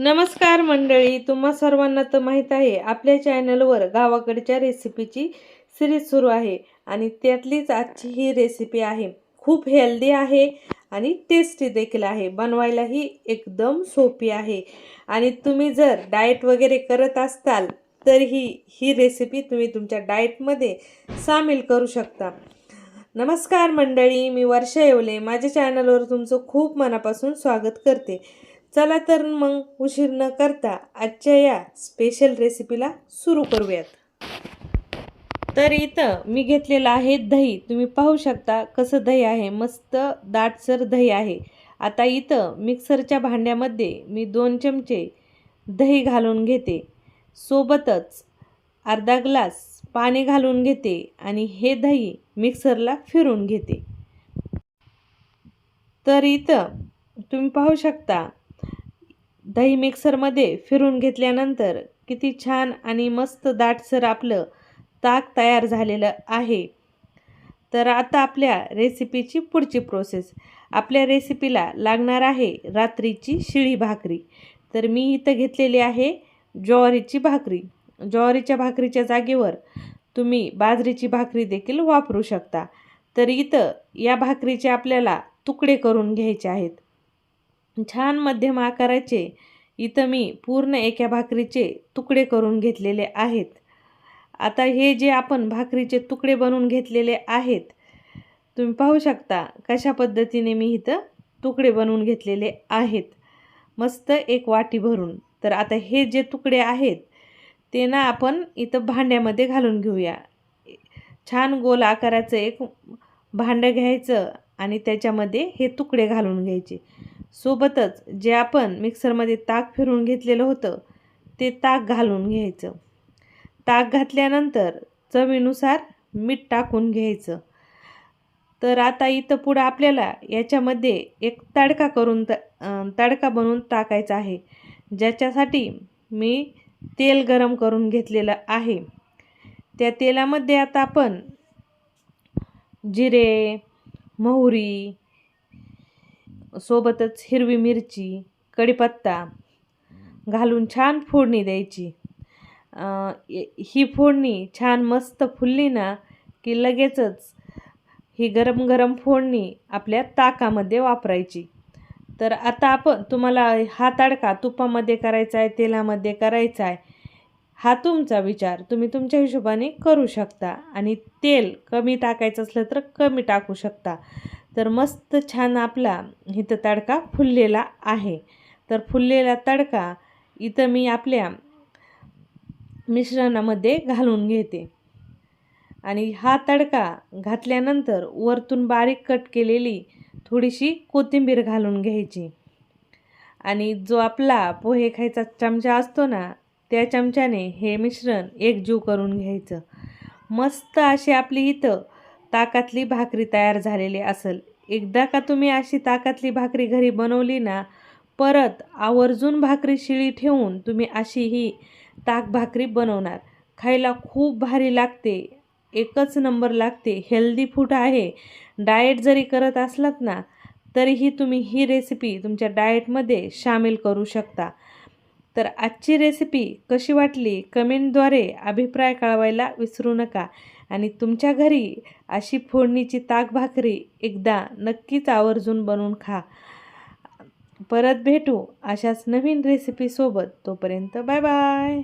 नमस्कार मंडळी तुम्हा सर्वांना तर माहीत आहे आपल्या चॅनलवर गावाकडच्या रेसिपीची सिरीज सुरू आहे आणि त्यातलीच आजची ही रेसिपी आहे. खूप हेल्दी आहे आणि टेस्टी देखील आहे. बनवायलाही एकदम सोपी आहे. आणि तुम्ही जर डाएट वगैरे करत असताल तर ही ही रेसिपी तुम्ही तुमच्या डाएटमध्ये सामील करू शकता. नमस्कार मंडळी मी वर्षा येवले. माझ्या चॅनलवर तुमचं खूप मनापासून स्वागत करते. चला तर मग उशीर न करता आजच्या या स्पेशल रेसिपीला सुरू करूयात. तर इथं मी घेतलेलं आहे दही. तुम्ही पाहू शकता कसं दही आहे. मस्त दाटसर दही आहे. आता इथं मिक्सरच्या भांड्यामध्ये मी दोन चमचे दही घालून घेते. सोबतच अर्धा ग्लास पाणी घालून घेते आणि हे दही मिक्सरला फिरून घेते. तर इथं तुम्ही पाहू शकता दही मिक्सरमध्ये फिरून घेतल्यानंतर किती छान आणि मस्त दाटसर आपलं ताक तयार झालेलं आहे. तर आता आपल्या रेसिपीची पुढची प्रोसेस. आपल्या रेसिपीला लागणार आहे रात्रीची शिळी भाकरी. तर मी इथं घेतलेली आहे ज्वारीची भाकरी. ज्वारीच्या भाकरीच्या जागेवर तुम्ही बाजरीची भाकरी देखील वापरू शकता. तर इथं या भाकरीचे आपल्याला तुकडे करून घ्यायचे आहेत. छान मध्यम आकाराचे इथं मी पूर्ण एका भाकरीचे तुकडे करून घेतलेले आहेत. आता हे जे आपण भाकरीचे तुकडे बनवून घेतलेले आहेत तुम्ही पाहू शकता कशा पद्धतीने मी इथं तुकडे बनवून घेतलेले आहेत. मस्त एक वाटी भरून. तर आता हे जे तुकडे आहेत ते ना आपण इथं भांड्यामध्ये घालून घेऊया. छान गोल आकाराचं एक भांडं घ्यायचं आणि त्याच्यामध्ये हे तुकडे घालून घ्यायचे. सोबतच जे आपण मिक्सरमध्ये ताक फिरून घेतलेलं होतं ते ताक घालून घ्यायचं. ताक घातल्यानंतर चवीनुसार मीठ टाकून घ्यायचं. तर आता इथं पुढं आपल्याला याच्यामध्ये एक तडका करून त तडका बनवून टाकायचा आहे. ज्याच्यासाठी मी तेल गरम करून घेतलेलं आहे. त्या तेलामध्ये आता आपण जिरे मोहरी सोबतच हिरवी मिरची कढीपत्ता घालून छान फोडणी द्यायची. ही फोडणी छान मस्त फुलली ना की लगेचच ही गरम गरम फोडणी आपल्या ताकामध्ये वापरायची. तर आता आपण तुम्हाला हा तडका तुपामध्ये करायचा आहे तेलामध्ये करायचा आहे हा तुमचा विचार. तुम्ही तुमच्या हिशोबाने करू शकता आणि तेल कमी टाकायचं असलं तर कमी टाकू शकता. तर मस्त छान आपला इथं तडका फुललेला आहे. तर फुललेला तडका इथं मी आपल्या मिश्रणामध्ये घालून घेते. आणि हा तडका घातल्यानंतर वरतून बारीक कट केलेली थोडीशी कोथिंबीर घालून घ्यायची. आणि जो आपला पोहे खायचा चमचा असतो ना त्या चमच्याने हे मिश्रण एकजीव करून घ्यायचं. मस्त अशी आपली इथं ताकातली भाकरी तयार झालेली असेल. एकदा का तुम्ही अशी ताकातली भाकरी घरी बनवली ना परत आवर्जून भाकरी शिळी ठेवून तुम्ही अशी ही ताक भाकरी बनवणार. खायला खूप भारी लागते. एकच नंबर लागते. हेल्दी फूड आहे. डाएट जरी करत असलात ना तरीही तुम्ही ही रेसिपी तुमच्या डाएटमध्ये सामील करू शकता. तर आजची रेसिपी कशी वाटली? कमेंटद्वारे अभिप्राय कळवायला विसरू नका. आणि तुमच्या घरी अशी फोडणीची ताक भाकरी एकदा नक्कीच आवर्जून बनवून खा. परत भेटू अशाच नवीन रेसिपीसोबत तोपर्यंत बाय बाय